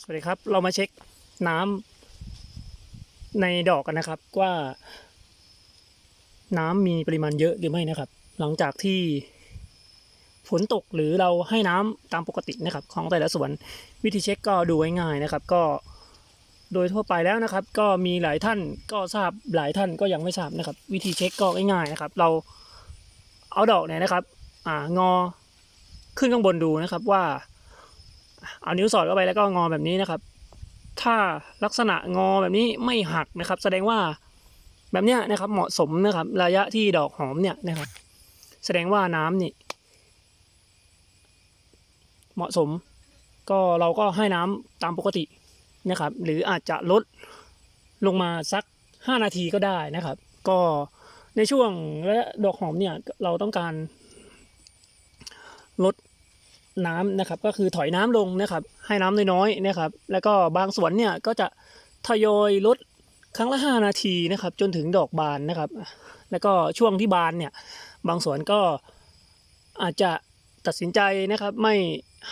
สวัสดีครับ เรามาเช็คน้ำในดอกกันนะครับว่า น้ำมีปริมาณเยอะหรือไม่นะครับ หลังจากที่ฝนตกหรือเราให้น้ำตามปกตินะครับ ของแต่ละสวนวิธีเช็คก็ดูง่ายๆนะครับ ก็โดยทั่วไปแล้วนะครับ ก็มีหลายท่านก็ทราบหลายท่านก็ยังไม่ทราบนะครับ วิธีเช็คก็ง่ายๆนะครับ เราเอาดอกเนี่ยนะครับ อ่างอขึ้นข้างบนดูนะครับว่า เอานิ้วสอดเข้าไปแล้วก็งอแบบนี้นะครับ ถ้าลักษณะงอแบบนี้ไม่หักนะครับ แสดงว่าแบบเนี้ยนะครับเหมาะสมนะครับ ระยะที่ดอกหอมเนี่ยนะครับ แสดงว่าน้ำนี่ เหมาะสม ก็เราก็ให้น้ำตามปกตินะครับ หรืออาจจะลดลงมาสัก 5 นาทีก็ได้นะครับ ก็ในช่วงและดอกหอมเนี่ยเราต้องการลด น้ำนะครับ ก็คือถอยน้ำลงนะครับ ให้น้ำน้อยๆนะครับ แล้วก็บางสวนเนี่ยก็จะทยอยลดครั้งละ 5 นาทีนะครับ จนถึงดอกบานนะครับ แล้วก็ช่วงที่บานเนี่ย บางสวนก็อาจจะตัดสินใจนะครับ ไม่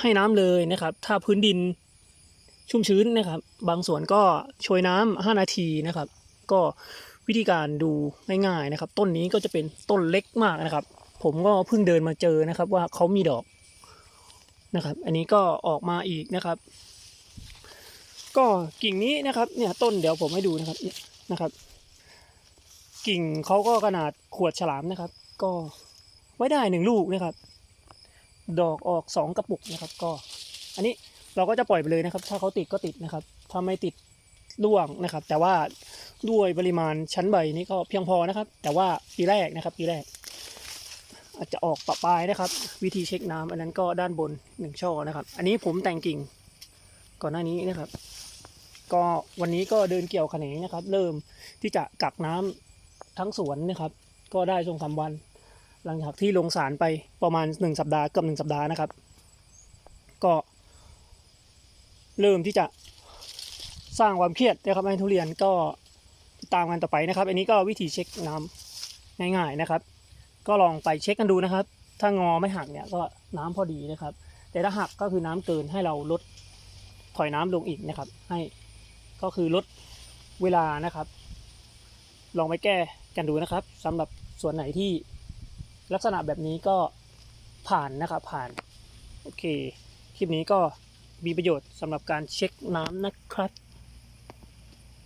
ให้น้ำเลยนะครับ ถ้าพื้นดินชุ่มชื้นนะครับ บางสวนก็โชยน้ำ5นาทีนะครับ ก็วิธีการดูง่ายๆนะครับ ต้นนี้ก็จะเป็นต้นเล็กมากนะครับ ผมก็เพิ่งเดินมาเจอนะครับว่าเขามีดอก นะครับ อันนี้ก็ออกมาอีกนะครับ ก็กิ่งนี้นะครับเนี่ยต้นเดี๋ยวผมให้ดูนะครับเนี่ยนะครับ กิ่งเขาก็ขนาดขวดฉลามนะครับ ก็ไว้ได้หนึ่งลูกนะครับ ดอกออกสองกระปุกนะครับ ก็ อันนี้เราก็จะปล่อยไปเลยนะครับ ถ้าเขาติดก็ติดนะครับ ถ้าไม่ติดร่วงนะครับ แต่ว่าด้วยปริมาณชั้นใบนี้ก็เพียงพอนะครับ แต่ว่าปีแรกนะครับ ปีแรก อาจจะออกปะปลายนะครับ วิธีเช็คน้ำอันนั้นก็ด้านบนหนึ่งช่อนะครับ อันนี้ผมแต่งกิ่งก่อนหน้านี้นะครับ ก็วันนี้ก็เดินเกี่ยวขะแหนงนะครับ เริ่มที่จะกักน้ำทั้งสวนนะครับ ก็ได้ช่วงสามวัน หลังจากที่ลงสารไปประมาณหนึ่งสัปดาห์เกือบหนึ่งสัปดาห์นะครับ ก็ เริ่มที่จะสร้างความเครียดนะครับให้ทุเรียนก็ตามกันต่อไปนะครับ อันนี้ก็วิธีเช็คน้ำง่ายๆนะครับ ก็ลองไปเช็คกันดูนะครับ ถ้างอไม่หักเนี่ยก็น้ำพอดีนะครับ แต่ถ้าหักก็คือน้ำเกินให้เราลดถอยน้ำลงอีกนะครับ ให้ก็คือลดเวลานะครับ ลองไปแก้กันดูนะครับสำหรับส่วนไหนที่ลักษณะแบบนี้ก็ผ่านนะครับผ่านโอเคคลิปนี้ก็มีประโยชน์สำหรับการเช็คน้ำนะครับ